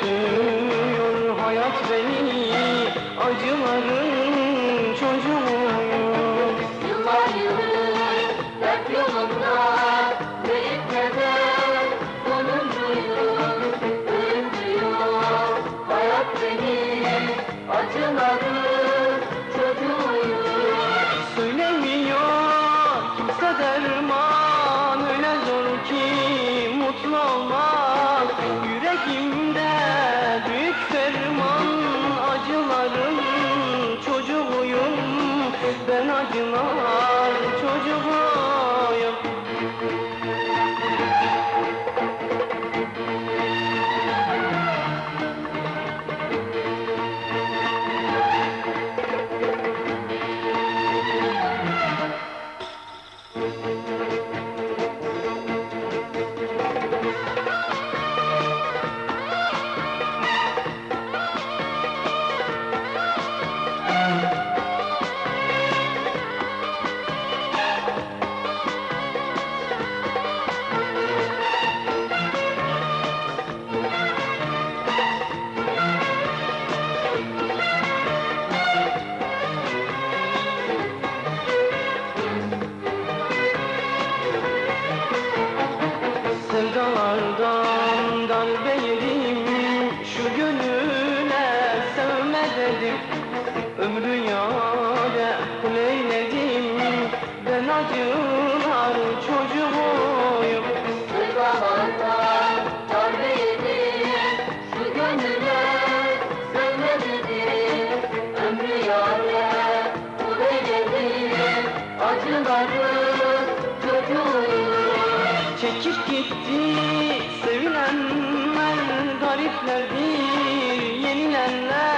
Taşıyor hayat beni acıların çocuğuyum Yıllar yılı dert yolunda birikmeden sonuncuydum Ölümcüyüm hayat beni acıların Çocuğuyum Çekip gitti sevilenler Gariplerdir yenilenler